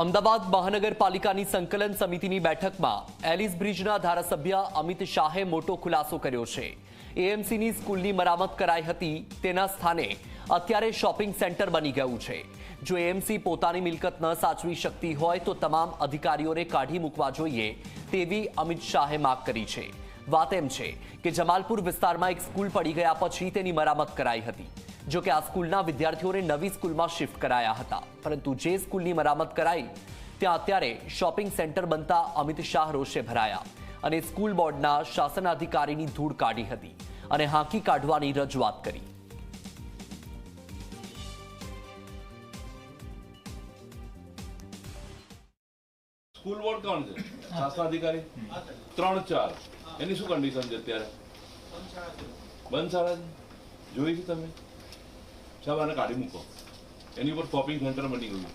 અમદાવાદ મહાનગરપાલિકાની સંકલન સમિતિની બેઠકમાં એલિસ બ્રિજના ધારાસભ્ય અમિત શાહે મોટો ખુલાસો કર્યો છે. એએમસીની સ્કૂલની મરામત કરાઈ હતી તેના સ્થાને અત્યારે શોપિંગ સેન્ટર બની ગયું છે. જો એએમસી પોતાની મિલકત ન સાચવી શકતી હોય તો તમામ અધિકારીઓને કાઢી મૂકવા જોઈએ તેવી અમિત શાહે માગ કરી છે. વાત એમ છે કે જમાલપુર વિસ્તારમાં એક સ્કૂલ પડી ગયા પછી તેની મરામત કરાઈ હતી. જો કે આ સ્કૂલના વિદ્યાર્થીઓને નવી સ્કૂલમાં શિફ્ટ કરાયા હતા. પરંતુ જે સ્કૂલની મરામત કરાઈ, ત્યાં અત્યારે શોપિંગ સેન્ટર બનતા અમિત શાહ રોષે ભરાયા અને સ્કૂલ બોર્ડના શાસનાધિકારીની ધૂળ કાઢી હતી અને હાંકી કાઢવાની રજૂઆત કરી. સ્કૂલ બોર્ડ કોણ છે? શાસનાધિકારી? ત્રણ ચાર. એની શું કન્ડિશન છે અત્યારે? બંધ શાળા જોઈ છે તમે? સાહેબ આને કાઢી મૂકો. એની ઉપર શોપિંગ સેન્ટર બની ગયું.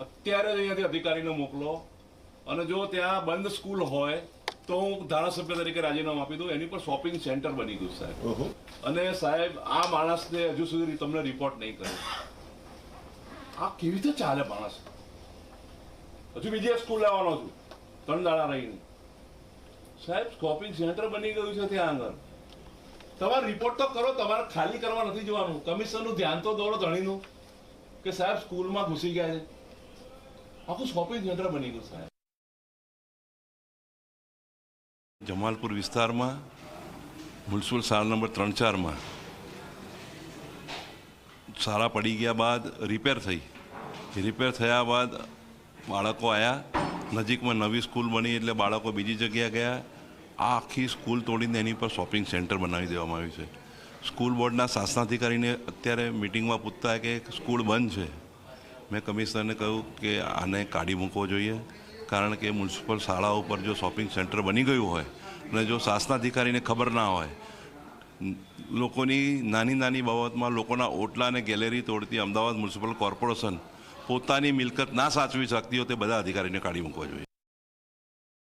અત્યારે જ અહીંયાથી અધિકારીને મોકલો. અને જો ત્યાં બંધ સ્કૂલ હોય તો હું ધારાસભ્ય તરીકે રાજીનામું આપી દઉં. એની પર શોપિંગ સેન્ટર બની ગયું સાહેબ. અને સાહેબ આ માણસને હજુ સુધી તમને રિપોર્ટ નહીં કર્યો. આ કેવી રીતે ચાલે માણસ? હજુ બીજી એક સ્કૂલ લેવાનો છું. ત્રણ દાડા રહીને. સાહેબ શોપિંગ સેન્ટર બની ગયું છે ત્યાં આગળ. તમારે રિપોર્ટ તો કરો, તમારે ખાલી કરવા નથી જવાનું. કમિશનરનું ધ્યાન તો દોડો ધણીનું, કે સાહેબ સ્કૂલમાં ઘૂસી ગયા છે. આખું શોપિંગ સેન્ટર બની ગયું સાહેબ. જમાલપુર વિસ્તારમાં મ્યુનિસિપલ શાળા નંબર ત્રણ ચારમાં શાળા પડી ગયા બાદ રિપેર થઈ. રિપેર થયા બાદ બાળકો આવ્યા નજીકમાં નવી સ્કૂલ બની એટલે બાળકો બીજી જગ્યાએ ગયા. આ આખી સ્કૂલ તોડીને એની પર શોપિંગ સેન્ટર બનાવી દેવામાં આવ્યું છે. સ્કૂલ બોર્ડના શાસનાધિકારીને અત્યારે મિટિંગમાં પૂછતા કે સ્કૂલ બંધ છે. મેં કમિશનરને કહ્યું કે આને કાઢી મૂકવો જોઈએ, કારણ કે મ્યુનિસિપલ શાળા ઉપર જો શોપિંગ સેન્ટર બની ગયું હોય અને જો શાસનાધિકારીને ખબર ના હોય, લોકોની નાની નાની બાબતમાં લોકોના ઓટલા અને ગેલેરી તોડતી અમદાવાદ મ્યુનિસિપલ કોર્પોરેશન પોતાની મિલકત ના સાચવી શકતી હોય તે બધા અધિકારીને કાઢી મૂકવા જોઈએ.